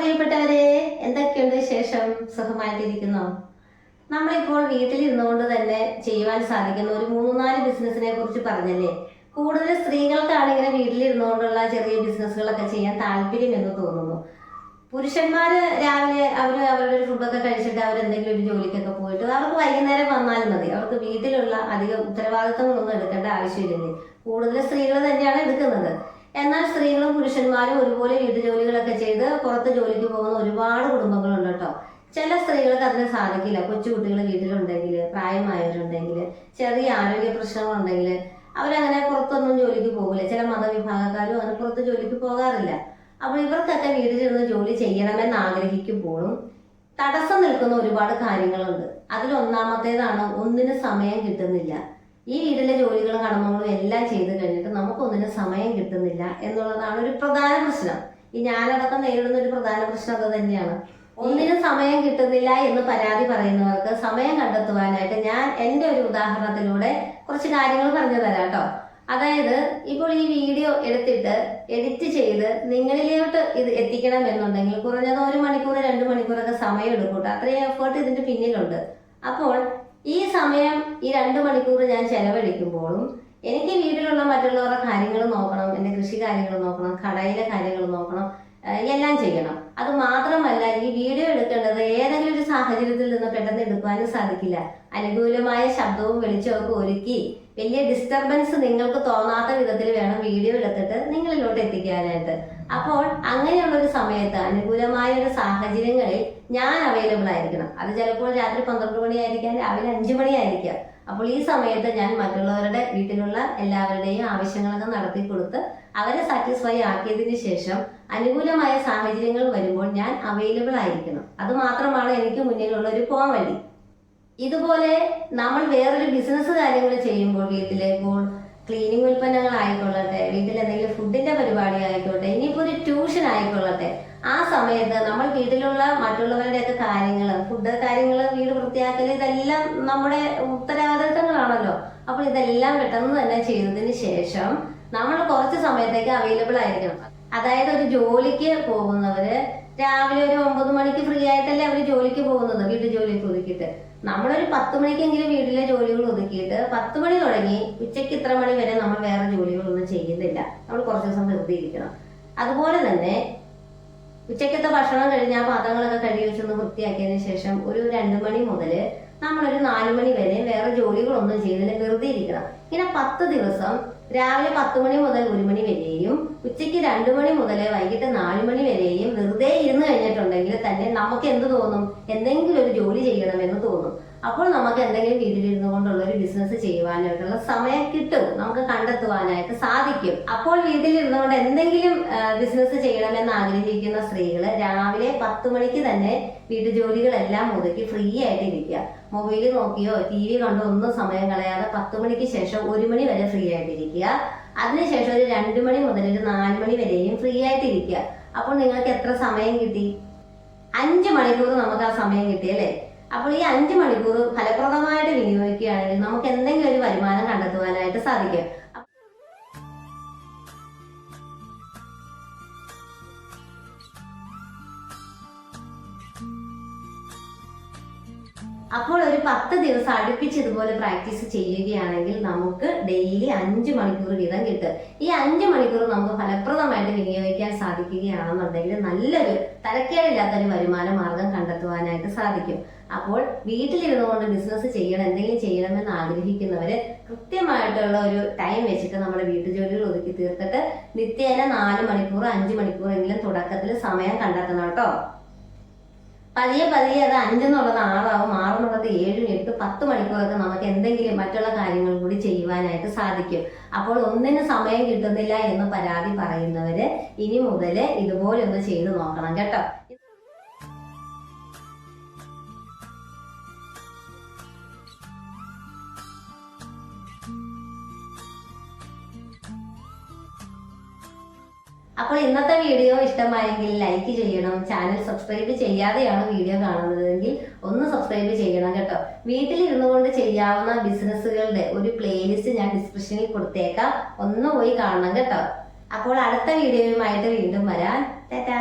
പ്രിയപ്പെട്ടവരെ എന്തൊക്കെയുണ്ട് വിശേഷം? സുഖമായിട്ടിരിക്കുന്നോ? നമ്മളിപ്പോൾ വീട്ടിലിരുന്നുകൊണ്ട് തന്നെ ചെയ്യുവാൻ സാധിക്കുന്ന ഒരു മൂന്ന് നാല് ബിസിനസ്സിനെ കുറിച്ച് പറഞ്ഞല്ലേ? കൂടുതൽ സ്ത്രീകൾക്കാണ് ഇങ്ങനെ വീട്ടിലിരുന്നുകൊണ്ടുള്ള ചെറിയ ബിസിനസ്സുകളൊക്കെ ചെയ്യാൻ താല്പര്യം എന്ന് തോന്നുന്നു. പുരുഷന്മാർ രാവിലെ അവർ അവരുടെ ഒരു ഫുഡൊക്കെ കഴിച്ചിട്ട് അവർ എന്തെങ്കിലും ഒരു ജോലിക്കൊക്കെ പോയിട്ട് അവർക്ക് വൈകുന്നേരം വന്നാലും മതി. അവർക്ക് വീട്ടിലുള്ള അധികം ഉത്തരവാദിത്തങ്ങളൊന്നും എടുക്കേണ്ട ആവശ്യമില്ലേ കൂടുതൽ സ്ത്രീകൾ തന്നെയാണ് എടുക്കുന്നത്. എന്നാൽ സ്ത്രീകളും പുരുഷന്മാരും ഒരുപോലെ വീട്ടുജോലികളൊക്കെ ചെയ്ത് പുറത്ത് ജോലിക്ക് പോകുന്ന ഒരുപാട് കുടുംബങ്ങളുണ്ട് കേട്ടോ. ചില സ്ത്രീകൾക്ക് അതിന് സാധിക്കില്ല. കൊച്ചുകുട്ടികൾ വീട്ടിലുണ്ടെങ്കിൽ പ്രായമായവരുണ്ടെങ്കിൽ ചെറിയ ആരോഗ്യ പ്രശ്നങ്ങളുണ്ടെങ്കിൽ അവരങ്ങനെ പുറത്തൊന്നും ജോലിക്ക് പോകില്ല. ചില മതവിഭാഗക്കാരും അങ്ങനെ പുറത്ത് ജോലിക്ക് പോകാറില്ല. അപ്പോൾ ഇവർക്കൊക്കെ വീട്ടിലിരുന്ന് ജോലി ചെയ്യണമെന്ന് ആഗ്രഹിക്കുമ്പോഴും തടസ്സം നിൽക്കുന്ന ഒരുപാട് കാര്യങ്ങളുണ്ട്. അതിൽ ഒന്നാമത്തേതാണ് ഒന്നിന് സമയം കിട്ടുന്നില്ല. ഈ വീട്ടിലെ ജോലികളും കടമകളും എല്ലാം ചെയ്ത് കഴിഞ്ഞിട്ട് നമുക്കൊന്നിനും സമയം കിട്ടുന്നില്ല എന്നുള്ളതാണ് ഒരു പ്രധാന പ്രശ്നം. ഈ ഞാനടക്കം നേരിടുന്ന ഒരു പ്രധാന പ്രശ്നം അത് തന്നെയാണ്. ഒന്നിനും സമയം കിട്ടുന്നില്ല എന്ന് പരാതി പറയുന്നവർക്ക് സമയം കണ്ടെത്തുവാനായിട്ട് ഞാൻ എന്റെ ഒരു ഉദാഹരണത്തിലൂടെ കുറച്ച് കാര്യങ്ങൾ പറഞ്ഞു തരാം കേട്ടോ. അതായത് ഇപ്പോൾ ഈ വീഡിയോ എടുത്തിട്ട് എഡിറ്റ് ചെയ്ത് നിങ്ങളിലോട്ട് ഇത് എത്തിക്കണം എന്നുണ്ടെങ്കിൽ കുറഞ്ഞത് ഒരു മണിക്കൂർ രണ്ട് മണിക്കൂറൊക്കെ സമയം എടുക്കും കേട്ടോ അത്രയും എഫേർട്ട് ഇതിന്റെ പിന്നിലുണ്ട്. അപ്പോൾ ഈ സമയം ഈ രണ്ട് മണിക്കൂർ ഞാൻ ചെലവഴിക്കുമ്പോഴും എനിക്ക് വീട്ടിലുള്ള മറ്റുള്ളവരുടെ കാര്യങ്ങൾ നോക്കണം എന്റെ കൃഷി കാര്യങ്ങൾ നോക്കണം കടയിലെ കാര്യങ്ങൾ നോക്കണം എല്ലാം ചെയ്യണം. അത് മാത്രമല്ല ഈ വീഡിയോ എടുക്കേണ്ടത് ഏതെങ്കിലും ഒരു സാഹചര്യത്തിൽ നിന്ന് പെട്ടെന്ന് എടുക്കാനും സാധിക്കില്ല. അനുകൂലമായ ശബ്ദവും വെളിച്ചവും ഒരുക്കി വലിയ ഡിസ്റ്റർബൻസ് നിങ്ങൾക്ക് തോന്നാത്ത വിധത്തിൽ വേണം വീഡിയോ എടുത്തിട്ട് നിങ്ങളിലോട്ട് എത്തിക്കാനായിട്ട്. അപ്പോൾ അങ്ങനെയുള്ള ഒരു സമയത്ത് അനുകൂലമായ ഒരു സാഹചര്യങ്ങളിൽ ഞാൻ അവൈലബിൾ ആയിരിക്കണം. അത് ചിലപ്പോൾ രാത്രി പന്ത്രണ്ട് മണിയായിരിക്കാം രാവിലെ അഞ്ചു മണിയായിരിക്കാം. അപ്പോൾ ഈ സമയത്ത് ഞാൻ മറ്റുള്ളവരുടെ വീട്ടിലുള്ള എല്ലാവരുടെയും ആവശ്യങ്ങളൊക്കെ നടത്തി കൊടുത്ത് അവരെ സാറ്റിസ്ഫൈ ആക്കിയതിന് ശേഷം അനുകൂലമായ സാഹചര്യങ്ങൾ വരുമ്പോൾ ഞാൻ അവൈലബിൾ ആയിരിക്കണം. അത് മാത്രമാണ് എനിക്ക് മുന്നിലുള്ള ഒരു പോകാൻ വഴി ഇതുപോലെ നമ്മൾ വേറൊരു ബിസിനസ് കാര്യങ്ങൾ ചെയ്യുമ്പോൾ വീട്ടിലെ ഇപ്പോൾ ക്ലീനിങ് ഉൽപ്പന്നങ്ങൾ ആയിക്കൊള്ളട്ടെ വീട്ടിൽ എന്തെങ്കിലും ഫുഡിന്റെ പരിപാടി സമയത്ത് നമ്മൾ വീട്ടിലുള്ള മറ്റുള്ളവരുടെയൊക്കെ കാര്യങ്ങൾ ഫുഡ് കാര്യങ്ങൾ വീട് വൃത്തിയാക്കൽ ഇതെല്ലാം നമ്മുടെ ഉത്തരവാദിത്തങ്ങളാണല്ലോ അപ്പോൾ ഇതെല്ലാം പെട്ടെന്ന് തന്നെ ചെയ്തതിന് ശേഷം നമ്മൾ കുറച്ച് സമയത്തേക്ക് അവൈലബിൾ ആയിരിക്കണം. അതായത് ഒരു ജോലിക്ക് പോകുന്നവര് രാവിലെ ഒരു ഒമ്പത് മണിക്ക് ഫ്രീ ആയിട്ടല്ലേ അവർ ജോലിക്ക് പോകുന്നത് വീട്ടു ജോലിക്ക് ഒതുക്കിയിട്ട്. നമ്മളൊരു പത്ത് മണിക്കെങ്കിലും വീട്ടിലെ ജോലികൾ ഒതുക്കിയിട്ട് പത്ത് മണി തുടങ്ങി ഉച്ചയ്ക്ക് ഇത്ര മണി വരെ നമ്മൾ വേറെ ജോലികളൊന്നും ചെയ്യുന്നില്ല. നമ്മൾ കുറച്ച് ദിവസം വെറുതെ ഇരിക്കണം. അതുപോലെ തന്നെ ഉച്ചക്കത്തെ ഭക്ഷണം കഴിഞ്ഞ് ആ പാത്രങ്ങളൊക്കെ കഴുകി വെച്ചൊന്ന് വൃത്തിയാക്കിയതിന് ശേഷം ഒരു രണ്ട് മണി മുതൽ നമ്മളൊരു നാല് മണി വരെ വേറെ ജോലികളൊന്നും ചെയ്തില്ല വെറുതെ ഇരിക്കണം. ഇങ്ങനെ പത്ത് ദിവസം രാവിലെ പത്ത് മണി മുതൽ ഒരു മണി വരെയും ഉച്ചയ്ക്ക് രണ്ടു മണി മുതൽ വൈകിട്ട് നാല് മണി വരെയും വെറുതെ ഇരുന്ന് കഴിഞ്ഞിട്ടുണ്ടെങ്കിൽ തന്നെ നമുക്ക് എന്ത് തോന്നും? എന്തെങ്കിലും ഒരു ജോലി ചെയ്യണം എന്ന് തോന്നും. അപ്പോൾ നമുക്ക് എന്തെങ്കിലും വീട്ടിലിരുന്നു കൊണ്ടുള്ള ഒരു ബിസിനസ് ചെയ്യുവാനായിട്ടുള്ള സമയം കിട്ടും. നമുക്ക് കണ്ടെത്തുവാനായിട്ട് സാധിക്കും. അപ്പോൾ വീട്ടിലിരുന്നുകൊണ്ട് എന്തെങ്കിലും ബിസിനസ് ചെയ്യണമെന്ന് ആഗ്രഹിക്കുന്ന സ്ത്രീകൾ രാവിലെ പത്ത് മണിക്ക് തന്നെ വീട്ടുജോലികളെല്ലാം ഒതുക്കി ഫ്രീ ആയിട്ട് ഇരിക്കുക മൊബൈൽ നോക്കിയോ ടി വി കണ്ടോ ഒന്നും സമയം കളയാതെ പത്ത് മണിക്ക് ശേഷം ഒരു മണി വരെ ഫ്രീ ആയിട്ടിരിക്കുക. അതിനുശേഷം ഒരു രണ്ടു മണി മുതൽ ഒരു നാല് മണി വരെയും ഫ്രീ ആയിട്ടിരിക്കുക. അപ്പോൾ നിങ്ങൾക്ക് എത്ര സമയം കിട്ടി? അഞ്ച് മണിക്കൂർ നമുക്ക് ആ സമയം കിട്ടി അല്ലേ? അപ്പോൾ ഈ അഞ്ച് മണിക്കൂർ ഫലപ്രദമായിട്ട് വിനിയോഗിക്കുകയാണെങ്കിൽ നമുക്ക് എന്തെങ്കിലും ഒരു വരുമാനം കണ്ടെത്തുവാനായിട്ട് സാധിക്കും. അപ്പോൾ ഒരു പത്ത് ദിവസം അടുപ്പിച്ച് ഇതുപോലെ പ്രാക്ടീസ് ചെയ്യുകയാണെങ്കിൽ നമുക്ക് ഡെയിലി അഞ്ച് മണിക്കൂർ വീതം കിട്ടും. ഈ അഞ്ച് മണിക്കൂർ നമുക്ക് ഫലപ്രദമായിട്ട് വിനിയോഗിക്കാൻ സാധിക്കുകയാണെന്നുണ്ടെങ്കിൽ നല്ലൊരു തലക്കേടില്ലാത്ത ഒരു വരുമാന മാർഗം കണ്ടെത്തുവാനായിട്ട് സാധിക്കും. അപ്പോൾ വീട്ടിലിരുന്നു കൊണ്ട് ബിസിനസ് ചെയ്യണം എന്തെങ്കിലും ചെയ്യണമെന്ന് ആഗ്രഹിക്കുന്നവര് കൃത്യമായിട്ടുള്ള ഒരു ടൈം വെച്ചിട്ട് നമ്മുടെ വീട്ടുജോലികൾ ഒതുക്കി തീർത്തിട്ട് നിത്യേന നാല് മണിക്കൂർ അഞ്ച് മണിക്കൂറെങ്കിലും തുടക്കത്തിൽ സമയം കണ്ടെത്തണം കേട്ടോ. പതിയെ പതിയെ അത് അഞ്ചെന്നുള്ളത് ആറാവും ആറെന്നുള്ളത് ഏഴും എട്ട് പത്ത് മണിക്കൂറൊക്കെ നമുക്ക് എന്തെങ്കിലും മറ്റുള്ള കാര്യങ്ങൾ കൂടി ചെയ്യുവാനായിട്ട് സാധിക്കും. അപ്പോൾ ഒന്നിനും സമയം കിട്ടുന്നില്ല എന്ന് പരാതി പറയുന്നവര് ഇനി മുതൽ ഇതുപോലെ ഒന്ന് ചെയ്തു നോക്കണം കേട്ടോ. അപ്പോൾ ഇന്നത്തെ വീഡിയോ ഇഷ്ടമായെങ്കിൽ ലൈക്ക് ചെയ്യണം ചാനൽ സബ്സ്ക്രൈബ് ചെയ്യാതെയാണ് വീഡിയോ കാണുന്നതെങ്കിൽ ഒന്ന് സബ്സ്ക്രൈബ് ചെയ്യണം കേട്ടോ. വീട്ടിലിരുന്നു കൊണ്ട് ചെയ്യാവുന്ന ബിസിനസ്സുകളുടെ ഒരു പ്ലേലിസ്റ്റ് ഞാൻ ഡിസ്ക്രിപ്ഷനിൽ കൊടുത്തേക്കാം. ഒന്ന് പോയി കാണണം കേട്ടോ. അപ്പോൾ അടുത്ത വീഡിയോയുമായിട്ട് വീണ്ടും വരാം. ടാറ്റാ.